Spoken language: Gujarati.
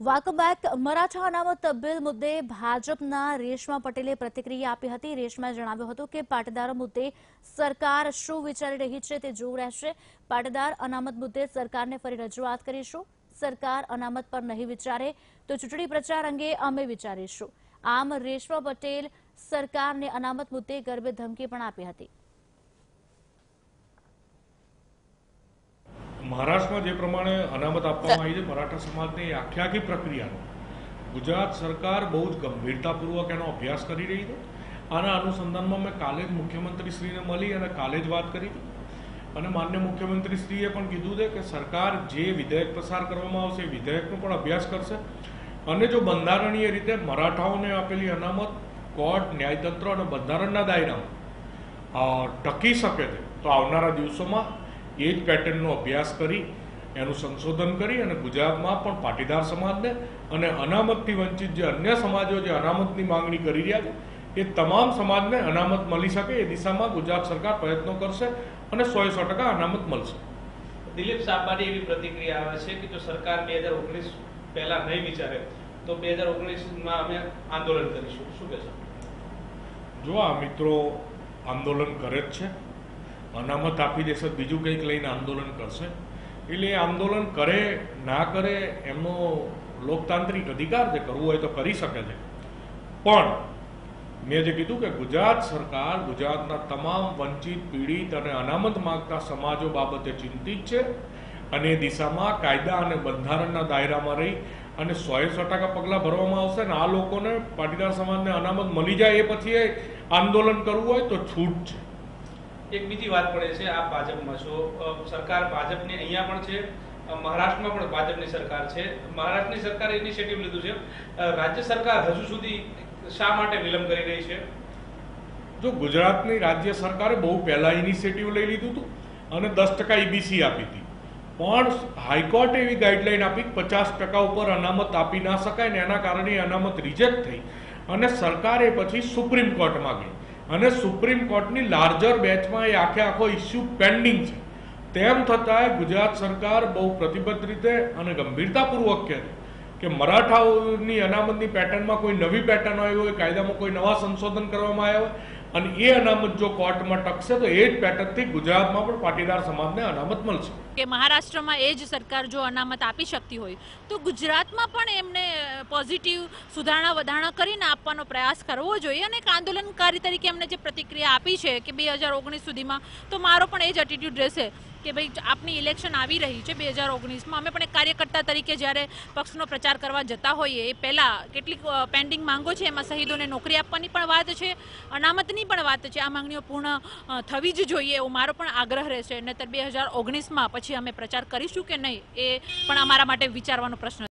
વેલકમ બેક મરાઠા અનામત બિલ મુદ્દે ભાજપના રેશમા પટેલે પ્રતિક્રિયા આપી હતી. રેશમાએ જણાવ્યું હતું કે પાટીદારો મુદ્દે સરકાર શું વિચારી રહી છે તે જોવું રહેશે. પાટીદાર અનામત મુદ્દે સરકારને ફરી રજૂઆત કરીશું. સરકાર અનામત પર નહીં વિચારે તો ચૂંટણી પ્રચાર અંગે અમે વિચારીશું. આમ રેશમા પટેલ સરકારને અનામત મુદ્દે ગરબે ધમકી પણ આપી હતી. મહારાષ્ટ્રમાં જે પ્રમાણે અનામત આપવામાં આવી છે મરાઠા સમાજની આખી આખી પ્રક્રિયાનો ગુજરાત સરકાર બહુ જ ગંભીરતાપૂર્વક એનો અભ્યાસ કરી રહી છે. આના અનુસંધાનમાં મેં કાલે જ મુખ્યમંત્રીશ્રીને મળી અને કાલે જ વાત કરી. અને માન્ય મુખ્યમંત્રીશ્રીએ પણ કીધું છે કે સરકાર જે વિધેયક પસાર કરવામાં આવશે એ વિધેયકનો પણ અભ્યાસ કરશે. અને જો બંધારણીય રીતે મરાઠાઓને આપેલી અનામત કોર્ટ ન્યાયતંત્ર અને બંધારણના દાયરામાં ટકી શકે છે તો આવનારા દિવસોમાં એ જ પેટર્નનો અભ્યાસ કરી એનું સંશોધન કરી અને ગુજરાતમાં પણ પાટીદાર સમાજને અને અનામતથી વંચિત જે અન્ય સમાજો જે અનામતની માંગણી કરી રહ્યા છે એ તમામ સમાજને અનામત મળી શકે એ દિશામાં ગુજરાત સરકાર પ્રયત્નો કરશે અને સો સો ટકા અનામત મળશે. દિલીપ સાબાની એવી પ્રતિક્રિયા આવે છે કે જો સરકાર બે હજાર ઓગણીસ પહેલા નહીં વિચારે તો બે હજાર ઓગણીસમાં અમે આંદોલન કરીશું. શું કહેશો? જો આ મિત્રો આંદોલન કરે જ છે અનામત આપી દેશે બીજું કંઈક લઈને આંદોલન કરશે એટલે આંદોલન કરે, ના કરે, એમનો લોકતાંત્રિક અધિકાર છે કરવું હોય તો કરી શકે છે. પણ મેં જે કીધું કે ગુજરાત સરકાર ગુજરાતના તમામ વંચિત પીડિત અને અનામત માગતા સમાજો બાબતે ચિંતિત છે અને એ દિશામાં કાયદા અને બંધારણના દાયરામાં રહી અને સોએ સો ટકા પગલાં ભરવામાં આવશે ને આ લોકોને પાટીદાર સમાજને અનામત મળી જાય એ પછી આંદોલન કરવું હોય તો છૂટ છે. એક બીજી વાત પડે છે આપ ભાજપમાં. છો સરકાર ભાજપની અહીંયા પણ છે મહારાષ્ટ્રમાં પણ ભાજપની સરકાર છે. મહારાષ્ટ્રની સરકારે ઇનિશિયેટિવ લીધું છે. રાજ્ય સરકાર હજુ સુધી શા માટે વિલંબ કરી રહી છે? જો ગુજરાતની રાજ્ય સરકારે બહુ પહેલા ઇનિશિયેટિવ લઈ લીધું હતું અને દસ ટકા ઈબીસી આપી હતી. પણ હાઈકોર્ટે એવી ગાઈડલાઈન આપી પચાસ ટકા ઉપર અનામત આપી ના શકાય ને એના કારણે અનામત રિજેક્ટ થઈ. અને સરકારે પછી સુપ્રીમ કોર્ટમાં ગઈ. અને સુપ્રીમ કોર્ટની લાર્જર બેચમાં એ આખે આખો ઇસ્યુ પેન્ડિંગ છે. તેમ છતાંય ગુજરાત સરકાર બહુ પ્રતિબદ્ધ રીતે અને ગંભીરતાપૂર્વક કહે કે મરાઠાઓની અનામતની પેટર્નમાં કોઈ નવી પેટર્ન આવી હોય, કાયદામાં કોઈ નવા સંશોધન કરવામાં આવ્યા હોય અને એ અનામત જો કોર્ટમાં ટકશે તો એ જ પેટર્નથી ગુજરાતમાં પણ પાટીદાર સમાજને અનામત મળશે. કે મહારાષ્ટ્રમાં એ જ સરકાર જો અનામત આપી શકતી હોય, તો ગુજરાતમાં પણ એમને પોઝિટિવ સુધારણા વધારણા કરીને આપવાનો પ્રયાસ કરવો જોઈએ અને એક આંદોલનકારી તરીકે એમને જે પ્રતિક્રિયા આપી છે કે બે હજાર ઓગણીસ સુધીમાં, તો મારો પણ એ જ એટીટ્યુડ રહેશે. કે ભાઈ આપની ઇલેક્શન આવી રહી છે બે હજાર ઓગણીસમાં, અમે પણ એક કાર્યકર્તા તરીકે જ્યારે પક્ષનો પ્રચાર કરવા જતા હોઈએ, એ પહેલાં કેટલીક પેન્ડિંગ માંગો છે, એમાં શહીદોને નોકરી આપવાની પણ વાત છે, અનામતની પણ વાત છે, આ માંગણીઓ પૂર્ણ થવી જ જોઈએ એવો મારો પણ આગ્રહ રહેશે. નહીતર બે હજાર ઓગણીસમાં પછી અમે પ્રચાર કરીશું કે નહીં, એ પણ અમારા માટે વિચારવાનો પ્રશ્ન